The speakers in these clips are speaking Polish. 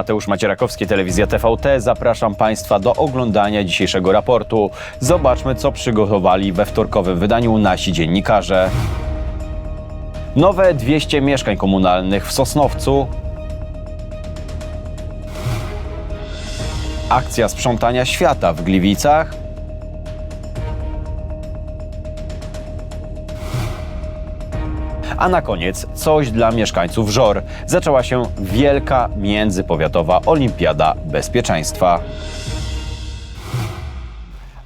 Mateusz Macierakowski, Telewizja TVT. Zapraszam Państwa do oglądania dzisiejszego raportu. Zobaczmy, co przygotowali we wtorkowym wydaniu nasi dziennikarze. Nowe 200 mieszkań komunalnych w Sosnowcu. Akcja sprzątania świata w Gliwicach. A na koniec coś dla mieszkańców Żor. Zaczęła się wielka międzypowiatowa olimpiada bezpieczeństwa.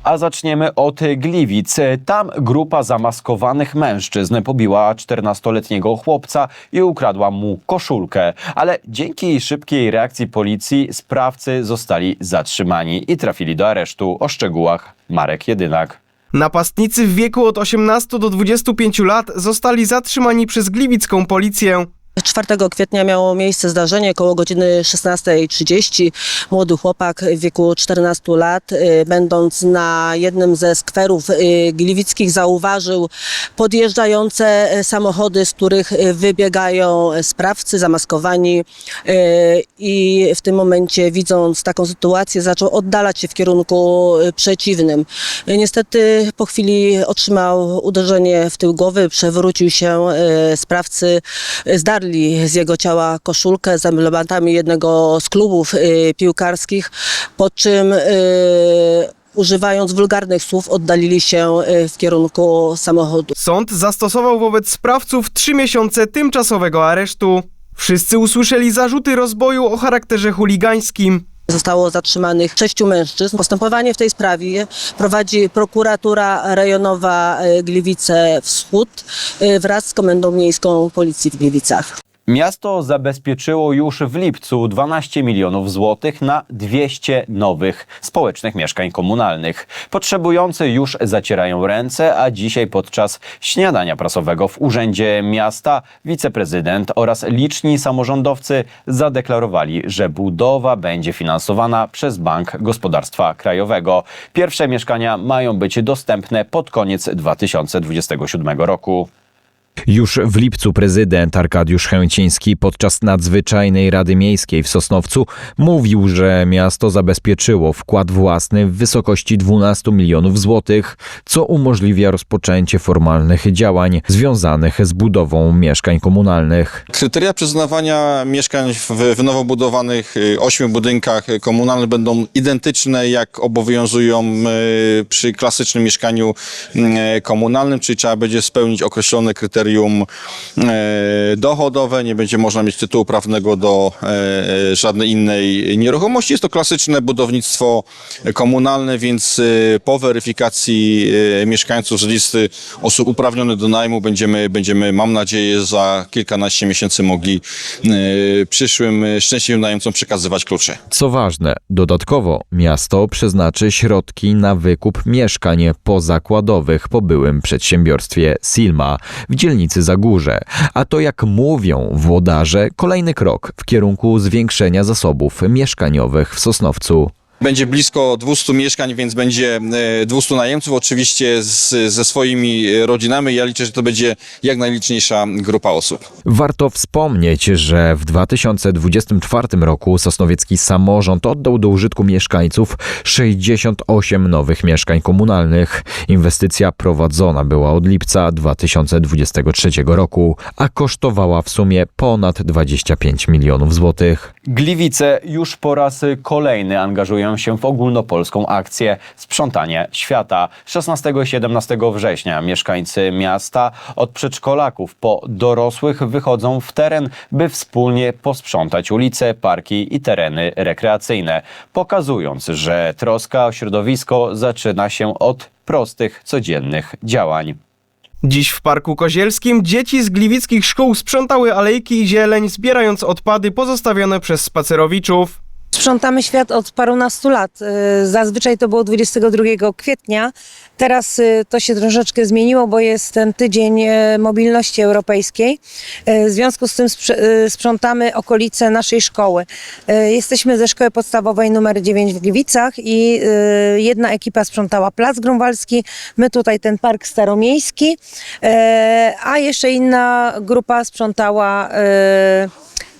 A zaczniemy od Gliwic. Tam grupa zamaskowanych mężczyzn pobiła 14-letniego chłopca i ukradła mu koszulkę. Ale dzięki szybkiej reakcji policji sprawcy zostali zatrzymani i trafili do aresztu. O szczegółach Marek Jedynak. Napastnicy w wieku od 18 do 25 lat zostali zatrzymani przez gliwicką policję. 4 kwietnia miało miejsce zdarzenie około godziny 16.30. Młody chłopak w wieku 14 lat, y, będąc na jednym ze skwerów y, gliwickich, zauważył podjeżdżające y, samochody, z których wybiegają sprawcy zamaskowani i w tym momencie widząc taką sytuację zaczął oddalać się w kierunku przeciwnym. Niestety po chwili otrzymał uderzenie w tył głowy, przewrócił się sprawcy, y, z jego ciała koszulkę z emblematami jednego z klubów y, piłkarskich, po czym y, używając wulgarnych słów oddalili się y, w kierunku samochodu. Sąd zastosował wobec sprawców 3 miesiące tymczasowego aresztu. Wszyscy usłyszeli zarzuty rozboju o charakterze chuligańskim. Zostało zatrzymanych sześciu mężczyzn. Postępowanie w tej sprawie prowadzi prokuratura rejonowa y, Gliwice Wschód y, wraz z Komendą Miejską Policji w Gliwicach. Miasto zabezpieczyło już w lipcu 12 milionów złotych na 200 nowych społecznych mieszkań komunalnych. Potrzebujący już zacierają ręce, a dzisiaj podczas śniadania prasowego w Urzędzie Miasta wiceprezydent oraz liczni samorządowcy zadeklarowali, że budowa będzie finansowana przez Bank Gospodarstwa Krajowego. Pierwsze mieszkania mają być dostępne pod koniec 2027 roku. Już w lipcu prezydent Arkadiusz Chęciński podczas nadzwyczajnej Rady Miejskiej w Sosnowcu mówił, że miasto zabezpieczyło wkład własny w wysokości 12 milionów złotych, co umożliwia rozpoczęcie formalnych działań związanych z budową mieszkań komunalnych. Kryteria przyznawania mieszkań w, w nowo budowanych y, ośmiu budynkach komunalnych będą identyczne jak obowiązują y, przy klasycznym mieszkaniu y, komunalnym, czyli trzeba będzie spełnić określone kryterium y, dochodowe, nie będzie można mieć tytułu prawnego do y, żadnej innej nieruchomości. Jest to klasyczne budownictwo komunalne, więc y, po weryfikacji mieszkańców z listy osób uprawnionych do najmu będziemy, będziemy mam nadzieję, za kilkanaście miesięcy mogli przyszłym szczęśliwym najemcom przekazywać klucze. Co ważne, dodatkowo miasto przeznaczy środki na wykup mieszkań pozakładowych po byłym przedsiębiorstwie Silma w dzielnicy Zagórze. A to jak mówią włodarze, kolejny krok w kierunku zwiększenia zasobów mieszkaniowych w Sosnowcu. Będzie blisko 200 mieszkań, więc będzie e, 200 najemców, oczywiście z, ze swoimi e, rodzinami. Ja liczę, że to będzie jak najliczniejsza grupa osób. Warto wspomnieć, że w 2024 roku sosnowiecki samorząd oddał do użytku mieszkańców 68 nowych mieszkań komunalnych. Inwestycja prowadzona była od lipca 2023 roku, a kosztowała w sumie ponad 25 milionów złotych. Gliwice już po raz kolejny angażują się w ogólnopolską akcję Sprzątanie Świata. 16 i 17 września mieszkańcy miasta od przedszkolaków po dorosłych wychodzą w teren, by wspólnie posprzątać ulice, parki i tereny rekreacyjne, pokazując, że troska o środowisko zaczyna się od prostych, codziennych działań. Dziś w Parku Kozielskim dzieci z gliwickich szkół sprzątały alejki i zieleń, zbierając odpady pozostawione przez spacerowiczów. Sprzątamy świat od parunastu lat. Y, Zazwyczaj to było 22 kwietnia. Teraz y, to się troszeczkę zmieniło, bo jest ten tydzień y, mobilności europejskiej. W związku z tym sprzątamy okolice naszej szkoły. Jesteśmy ze szkoły podstawowej numer 9 w Gliwicach i jedna ekipa sprzątała Plac Grunwaldzki, my tutaj ten park staromiejski, a jeszcze inna grupa sprzątała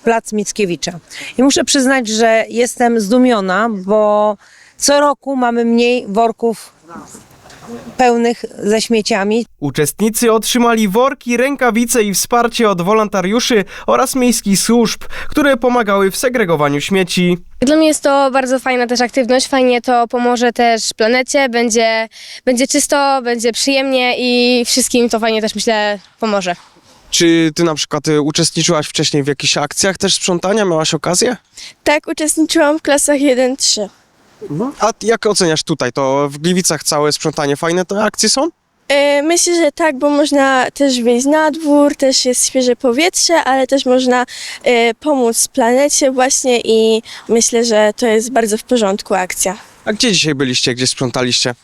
plac Mickiewicza. I muszę przyznać, że jestem zdumiona, bo co roku mamy mniej worków pełnych ze śmieciami. Uczestnicy otrzymali worki, rękawice i wsparcie od wolontariuszy oraz miejskich służb, które pomagały w segregowaniu śmieci. Dla mnie jest to bardzo fajna też aktywność, fajnie to pomoże też planecie, będzie, będzie czysto, będzie przyjemnie i wszystkim to fajnie też myślę pomoże. Czy ty na przykład y, uczestniczyłaś wcześniej w jakichś akcjach też sprzątania? Miałaś okazję? Tak, uczestniczyłam w klasach 1-3. A jak oceniasz tutaj? To w Gliwicach całe sprzątanie fajne te akcje są? E, Myślę, że tak, bo można też wyjść na dwór, też jest świeże powietrze, ale też można e, pomóc planecie właśnie i myślę, że to jest bardzo w porządku akcja. A gdzie dzisiaj byliście? Gdzie sprzątaliście?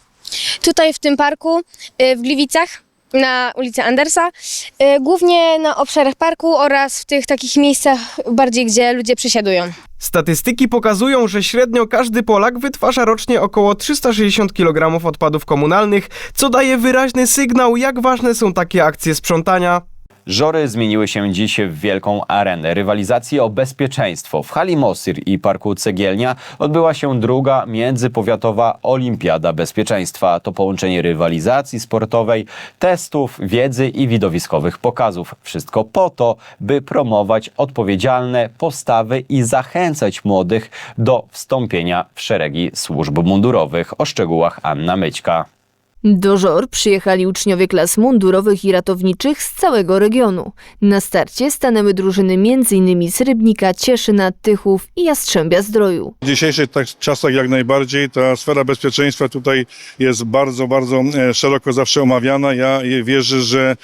Tutaj w tym parku y, w Gliwicach na ulicy Andersa, y, głównie na obszarach parku oraz w tych takich miejscach bardziej, gdzie ludzie przesiadują. Statystyki pokazują, że średnio każdy Polak wytwarza rocznie około 360 kg odpadów komunalnych, co daje wyraźny sygnał, jak ważne są takie akcje sprzątania. Żory zmieniły się dziś w wielką arenę rywalizacji o bezpieczeństwo. W hali Mosyr i Parku Cegielnia odbyła się druga międzypowiatowa Olimpiada Bezpieczeństwa. To połączenie rywalizacji sportowej, testów, wiedzy i widowiskowych pokazów. Wszystko po to, by promować odpowiedzialne postawy i zachęcać młodych do wstąpienia w szeregi służb mundurowych. O szczegółach Anna Myćka. Do Żor przyjechali uczniowie klas mundurowych i ratowniczych z całego regionu. Na starcie stanęły drużyny m.in. z Rybnika, Cieszyna, Tychów i Jastrzębia Zdroju. W dzisiejszych tak czasach jak najbardziej ta sfera bezpieczeństwa tutaj jest bardzo, bardzo e, szeroko zawsze omawiana. Ja wierzę, że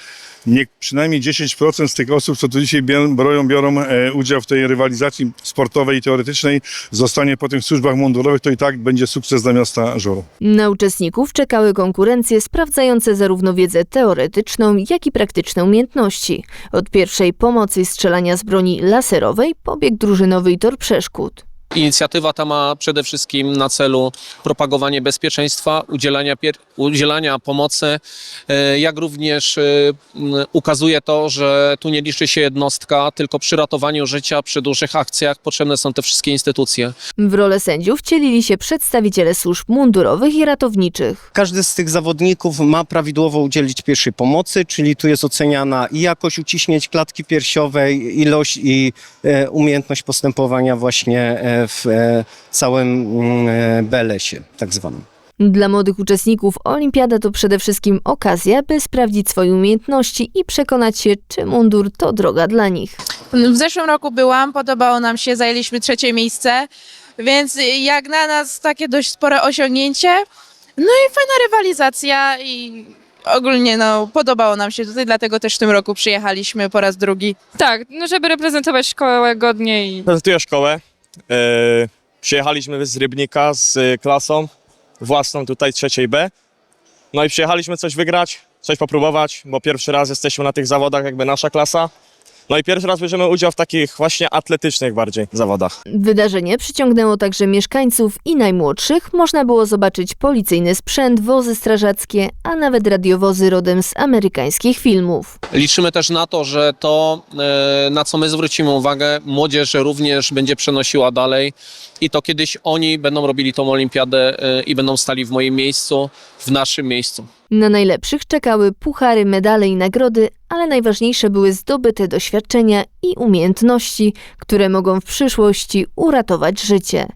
nie, przynajmniej 10% z tych osób, co tu dzisiaj biorą, biorą, e, udział w tej rywalizacji sportowej i teoretycznej, zostanie po tych służbach mundurowych, to i tak będzie sukces dla miasta Żoru. Na uczestników czekały konkurencje sprawdzające zarówno wiedzę teoretyczną, jak i praktyczne umiejętności. Od pierwszej pomocy strzelania z broni laserowej pobieg drużynowy i tor przeszkód. Inicjatywa ta ma przede wszystkim na celu propagowanie bezpieczeństwa, udzielania, pier- udzielania pomocy, e, jak również e, ukazuje to, że tu nie liczy się jednostka, tylko przy ratowaniu życia, przy dużych akcjach potrzebne są te wszystkie instytucje. W rolę sędziów wcielili się przedstawiciele służb mundurowych i ratowniczych. Każdy z tych zawodników ma prawidłowo udzielić pierwszej pomocy, czyli tu jest oceniana i jakość uciśnięć klatki piersiowej, ilość i e, umiejętność postępowania właśnie w e, całym mm, e, BLS-ie tak zwanym. Dla młodych uczestników olimpiada to przede wszystkim okazja, by sprawdzić swoje umiejętności i przekonać się, czy mundur to droga dla nich. W zeszłym roku byłam, podobało nam się, zajęliśmy trzecie miejsce, więc jak na nas takie dość spore osiągnięcie. No i fajna rywalizacja i ogólnie no, podobało nam się tutaj, dlatego też w tym roku przyjechaliśmy po raz drugi. Tak, no żeby reprezentować szkołę godnie i Prezentuję szkołę. E, przyjechaliśmy z Rybnika z e, klasą własną tutaj trzeciej B. No i przyjechaliśmy coś wygrać, coś popróbować, bo pierwszy raz jesteśmy na tych zawodach, jakby nasza klasa. No i pierwszy raz bierzemy udział w takich właśnie atletycznych bardziej zawodach. Wydarzenie przyciągnęło także mieszkańców i najmłodszych. Można było zobaczyć policyjny sprzęt, wozy strażackie, a nawet radiowozy rodem z amerykańskich filmów. Liczymy też na to, że to, e, na co my zwrócimy uwagę, młodzież również będzie przenosiła dalej i to kiedyś oni będą robili tą olimpiadę e, i będą stali w moim miejscu, w naszym miejscu. Na najlepszych czekały puchary, medale i nagrody, ale najważniejsze były zdobyte doświadczenia i umiejętności, które mogą w przyszłości uratować życie.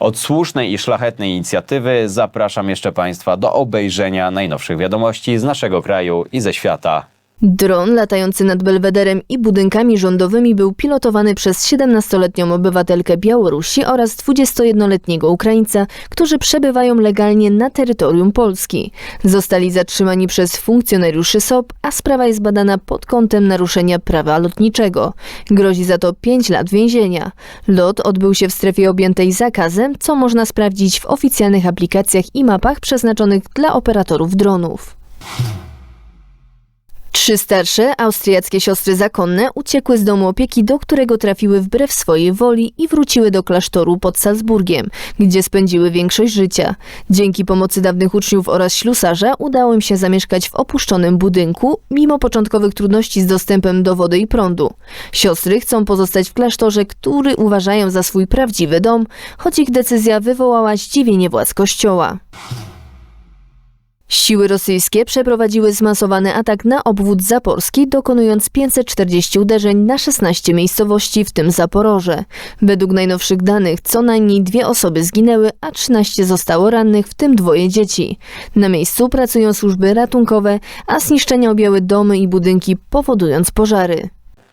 Od słusznej i szlachetnej inicjatywy zapraszam jeszcze Państwa do obejrzenia najnowszych wiadomości z naszego kraju i ze świata. Dron latający nad Belwederem i budynkami rządowymi był pilotowany przez 17-letnią obywatelkę Białorusi oraz 21-letniego Ukraińca, którzy przebywają legalnie na terytorium Polski. Zostali zatrzymani przez funkcjonariuszy SOP, a sprawa jest badana pod kątem naruszenia prawa lotniczego. Grozi za to 5 lat więzienia. Lot odbył się w strefie objętej zakazem, co można sprawdzić w oficjalnych aplikacjach i mapach przeznaczonych dla operatorów dronów. Trzy starsze austriackie siostry zakonne uciekły z domu opieki, do którego trafiły wbrew swojej woli i wróciły do klasztoru pod Salzburgiem, gdzie spędziły większość życia. Dzięki pomocy dawnych uczniów oraz ślusarza udało im się zamieszkać w opuszczonym budynku, mimo początkowych trudności z dostępem do wody i prądu. Siostry chcą pozostać w klasztorze, który uważają za swój prawdziwy dom, choć ich decyzja wywołała zdziwienie władz kościoła. Siły rosyjskie przeprowadziły zmasowany atak na obwód zaporski, dokonując 540 uderzeń na 16 miejscowości, w tym Zaporoże. Według najnowszych danych co najmniej dwie osoby zginęły, a 13 zostało rannych, w tym dwoje dzieci. Na miejscu pracują służby ratunkowe, a zniszczenia objęły domy i budynki, powodując pożary.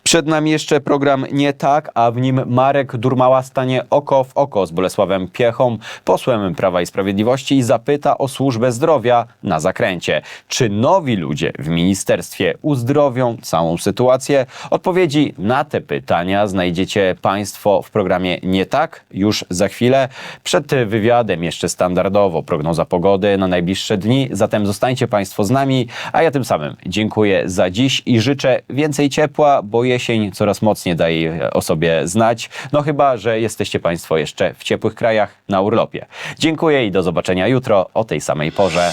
Przed nami jeszcze program Nie tak, a w nim Marek Durmała stanie oko w oko z Bolesławem Piechą, posłem Prawa i Sprawiedliwości i zapyta o służbę zdrowia na zakręcie. Czy nowi ludzie w ministerstwie uzdrowią całą sytuację? Odpowiedzi na te pytania znajdziecie Państwo w programie Nie tak już za chwilę. Przed wywiadem jeszcze standardowo prognoza pogody na najbliższe dni, zatem zostańcie Państwo z nami, a ja tym samym dziękuję za dziś i życzę więcej ciepła, bo jesień coraz mocniej daje o sobie znać. No chyba, że jesteście Państwo jeszcze w ciepłych krajach na urlopie. Dziękuję i do zobaczenia jutro o tej samej porze.